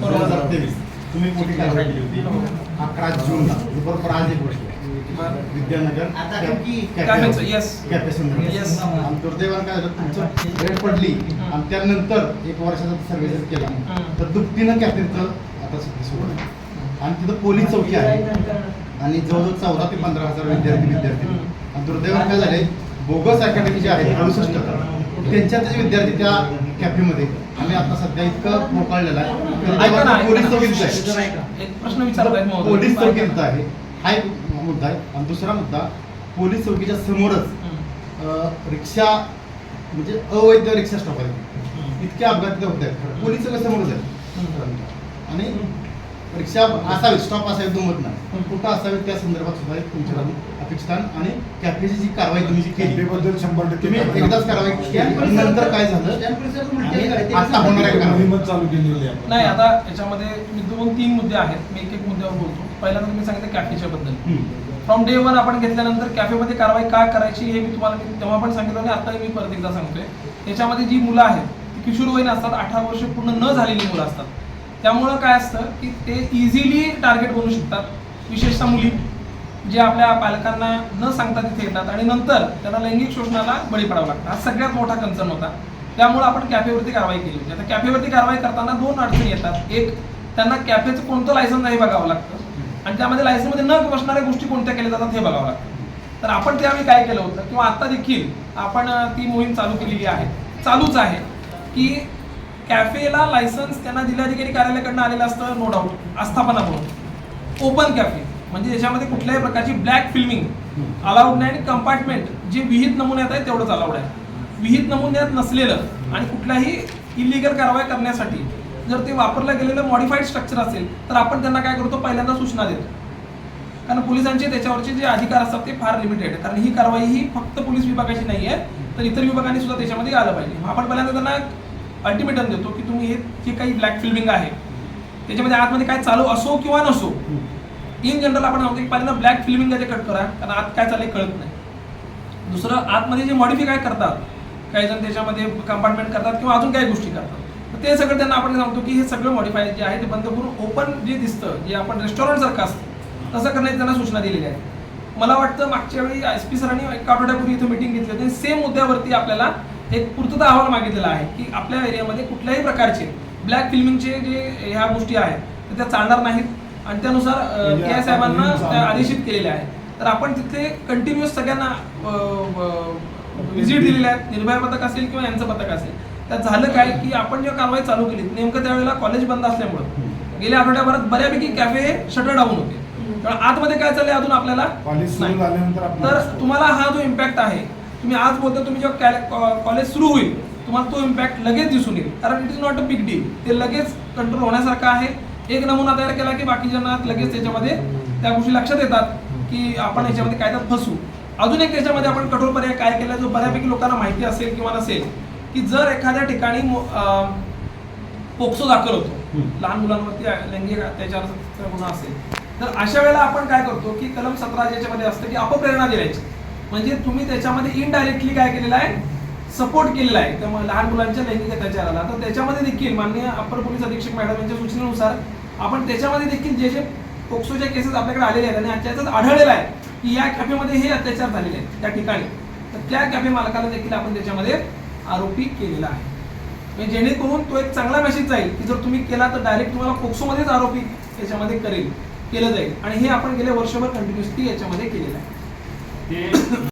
दोन हजार तेवीस. तुम्ही मोठी कारवाई केली होती. अकरा जूनला बरोबर आज एक वर्ष विद्यानगर दुर्दैवानं काय तुमचं रेट पडली. आणि त्यानंतर एक वर्षाचा सर्वे जर केला. तर दुपटीनं कॅफेचं आता सुरू आहे. आणि तिथं पोलीस चौकी आहे. आणि जवळजवळ चौदा ते पंधरा हजार विद्यार्थी विद्यार्थी. आणि दुर्दैवानं काय झाले बोगस अकॅडमी जे आहेत अडुसष्ट त्यांच्यातच विद्यार्थी त्या कॅफेमध्ये. आम्ही आता सध्या इतकं मोकळलेलं आहे. पोलीस ना. चौकीचं आहे एक प्रश्न विचारत आहेत. पोलीस आहे. हा एक मुद्दा आहे. आणि दुसरा मुद्दा पोलीस चौकीच्या समोरच रिक्षा म्हणजे अवैध रिक्षा स्टॉप आहे. हम्म. इतके अपघात होत आहेत. पोलीस चौकी समोरच आहे आणि रिक्षा असावी स्टॉप असावी दुमत नाही कुठं असावी त्या संदर्भात सुद्धा एक तुमच्याकडून अपेक्षित आहे. आणि कॅफेची जी कारवाई तुम्ही जी केली कॅफेबद्दल शंभर टक्के. एकदाच कारवाई केली आणि नंतर काय झालं? आता होणार आहे कारवाई. मोहीमच चालू केलेली आहे. नाही आता याच्यामध्ये मी दोन तीन मुद्दे आहेत. मी एक एक मुद्द्यावर बोलतो. पहिल्यांदा तुम्ही सांगितलं कॅफेच्या बद्दल. फ्रॉम डे वन आपण घेतल्यानंतर कॅफेमध्ये कारवाई काय करायची हे मी तुम्हाला मी तेव्हा पण सांगितलं आणि आताही मी परत एकदा सांगतोय. त्याच्यामध्ये जी मुलं आहेत ती किशोरवयीन असतात अठरा वर्ष पूर्ण न झालेली मुलं असतात. त्यामुळं काय असतं की ते इझिली टार्गेट बनू शकतात विशेषतः मुली जे आपल्या पालकांना न सांगता तिथे येतात आणि नंतर त्यांना लैंगिक शोषणाला बळी पडावं लागतं. हा सगळ्यात मोठा कन्सर्न होता. त्यामुळे आपण कॅफेवरती कारवाई केली होती. आता कॅफेवरती कारवाई करताना दोन अडचणी येतात. एक त्यांना कॅफेचं कोणतं लायसन्स नाही बघावं लागतं आणि त्यामध्ये लायसन्समध्ये न बसणाऱ्या गोष्टी कोणत्या केल्या जातात हे बघावं लागतं. तर आपण त्यावेळी काय केलं होतं? किंवा आता देखील आपण ती मोहीम चालू केलेली आहे. चालूच आहे की कॅफेला लायसन्स त्यांना जिल्हाधिकारी कार्यालयाकडनं आलेलं असतं नो डाऊट आस्थापना म्हणून ओपन कॅफे म्हणजे याच्यामध्ये कुठल्याही प्रकारची ब्लॅक फिल्मिंग अलाउड नाही आणि कंपार्टमेंट जे विहित नमुन्यात आहे तेवढंच अलाउड आहे. विहित नमुन्यात नसलेलं आणि कुठल्याही इलिगल कारवाई करण्यासाठी जर ते वापरलं गेलेलं मॉडिफाईड स्ट्रक्चर असेल तर आपण त्यांना काय करतो? पहिल्यांदा सूचना देतो. कारण पोलिसांचे त्याच्यावरचे जे अधिकार असतात ते फार लिमिटेड आहे कारण ही कारवाई ही फक्त पोलीस विभागाची नाही आहे तर इतर विभागांनी सुद्धा त्याच्यामध्ये आलं पाहिजे. आपण पहिल्यांदा त्यांना अल्टिमेटम देतो की तुम्ही हे जे काही ब्लॅक फिल्मिंग आहे त्याच्यामध्ये आतमध्ये काय चालू असो किंवा नसो इन जनरल आपण म्हणतो की पहिल्यांदा ब्लॅक फिल्मिंग त्याचे कट करा कारण आत काय चाललंय कळत नाही. दुसरं आतमध्ये जे मॉडिफाय करतात काही जण त्याच्यामध्ये कंपार्टमेंट करतात किंवा अजून काही गोष्टी करतात तर ते सगळं त्यांना आपण सांगतो की हे सगळं मॉडिफाय जे आहे ते बंद करून ओपन जे दिसतं जे आपण रेस्टॉरंट सारखं असतं तसं करण्याची त्यांना सूचना दिलेली आहे. मला वाटतं मागच्या वेळी एस पी सरांनी एका आठवड्यापूर्वी इथं मिटिंग घेतली होती सेम मुद्द्यावरती आपल्याला एक पूर्तता अहवाल मागितलेला आहे की आपल्या एरियामध्ये कुठल्याही प्रकारचे ब्लॅक फिल्मिंगचे जे ह्या गोष्टी आहेत तर त्या चालणार नाहीत. आणि त्यानुसार के आय साहेबांना त्या आदेशित केलेले आहे. तर आपण तिथे कंटिन्युअस सगळ्यांना व्हिजिट दिलेल्या आहेत. निर्भया पथक असेल किंवा यांचं पथक असेल. त्यात झालं काय की आपण जेव्हा कारवाई चालू केली नेमकं त्यावेळेला कॉलेज बंद असल्यामुळं. गेल्या आठवड्याभरात बऱ्यापैकी कॅफे शटर डाऊन होते. आतमध्ये काय चाललंय अजून आपल्याला? तर तुम्हाला हा जो इम्पॅक्ट आहे तुम्ही आज बोलता तुम्ही जेव्हा कॉ- कॉलेज सुरू होईल तुम्हाला तो इम्पॅक्ट लगेच दिसून येईल. कारण it is not a big deal ते लगेच कंट्रोल होण्यासारखं आहे. एक नमुना तयार केला की बाकीच्यांना लगेच त्याच्यामध्ये त्या गोष्टी लक्षात येतात की आपण याच्यामध्ये कायद्यात फसू. अजून एक त्याच्यामध्ये आपण कठोर पर्याय काय केला जो बऱ्यापैकी लोकांना माहिती असेल किंवा नसेल की जर एखाद्या ठिकाणी पोक्सो दाखल होतो. लहान मुलांवरती लैंगिक अत्याचाराचा गुन्हा असेल तर अशा वेळेला आपण काय करतो की कलम सतरा ज्याच्यामध्ये असतं की अपप्रेरणा दिल्याची म्हणजे तुम्ही त्याच्यामध्ये इनडायरेक्टली काय केलेलं आहे? सपोर्ट केलेला आहे. त्यामुळे लहान मुलांच्या लैंगिक अत्याचाराला. तर त्याच्यामध्ये देखील माननीय अप्पर पोलीस अधीक्षक मॅडम यांच्या सूचनेनुसार आपण त्याच्यामध्ये देखील जे जे पोक्सोच्या केसेस आपल्याकडे आलेले आहेत आणि त्याच्यात आढळलेलं आहे की या कॅफेमध्ये हे अत्याचार झालेले आहेत त्या ठिकाणी. तर त्या कॅफे मालकाला देखील आपण त्याच्यामध्ये आरोपी केलेला आहे. म्हणजे जेणेकरून तो एक चांगला मेसेज जाईल की जर तुम्ही केला तर डायरेक्ट तुम्हाला पोक्सोमध्येच आरोपी त्याच्यामध्ये करेल केलं जाईल. आणि हे आपण गेल्या वर्षभर कंटिन्युअसली याच्यामध्ये केलेलं आहे. ते